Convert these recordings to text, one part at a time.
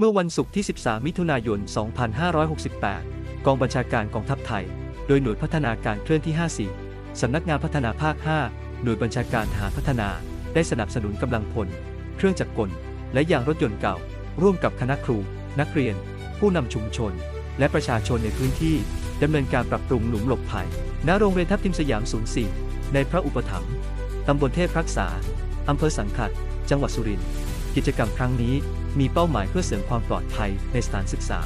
เมื่อวันศุกร์ที่ 13 มิถุนายน 2568 กองบัญชาการกองทัพไทย โดยหน่วยพัฒนาการเคลื่อนที่ 54 สำนักงานพัฒนาภาค 5 หน่วยบัญชาการทหารพัฒนา ได้สนับสนุนกำลังพล เครื่องจักรกล และยางรถยนต์เก่า ร่วมกับคณะครู นักเรียน ผู้นำชุมชน และประชาชนในพื้นที่ดำเนินการปรับปรุงหลุมหลบภัย ณ โรงเรียนทัพทิมสยาม 04 ในพระอุปถัมภ์ตำบลเทพรักษา อำเภอสังขะจังหวัดสุรินทร์ กิจกรรมครั้งนี้มีเป้าหมายเพื่อเสริมความปลอดภัยในสถานศึกษา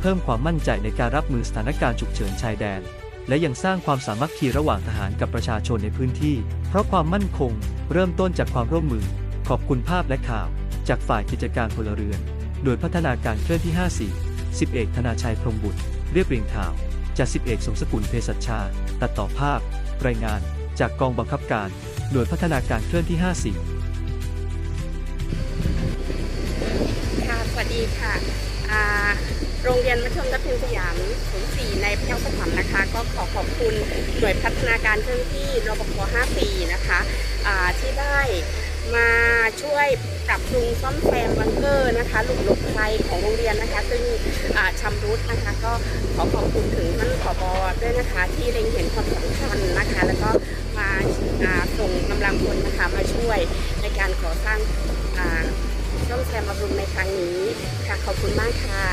เพิ่มความมั่นใจในการรับมือสถานการณ์ฉุกเฉินชายแดน และยังสร้างความสามัคคีระหว่างทหารกับประชาชนในพื้นที่ เพราะความมั่นคงเริ่มต้นจากความร่วมมือ ขอบคุณภาพและข่าว จากฝ่ายกิจการพลเรือน โดยพัฒนาการเคลื่อนที่ 54 10เอกธนาชัยพรมบุตร เรียบเรียงข่าว จาก10เอกสมสกุลเภสัชชา ตัดต่อภาพ รายงาน จากกองบังคับการ หน่วยพัฒนาการเคลื่อนที่ 54 ดีค่ะโรงเรียนมัธยมทัพทิมสยาม04ในพะเยาสถานนะคะ ก็ขอขอบคุณหน่วยพัฒนาการเคลื่อนที่รปภ54นะคะที่ได้มาช่วยปรับปรุงซ่อมแซมบังเกอร์นะคะหลุมหลบภัยของโรงเรียนนะคะ ซึ่งชำรุดนะคะ ก็ขอขอบคุณถึงท่านผบด้วยนะคะ ที่เล็งเห็นความสำคัญนะคะ แล้วก็มาอ่าส่งกำลังพลนะคะมาช่วยในการก่อสร้าง ชมในครั้งนี้ค่ะขอบคุณมากค่ะ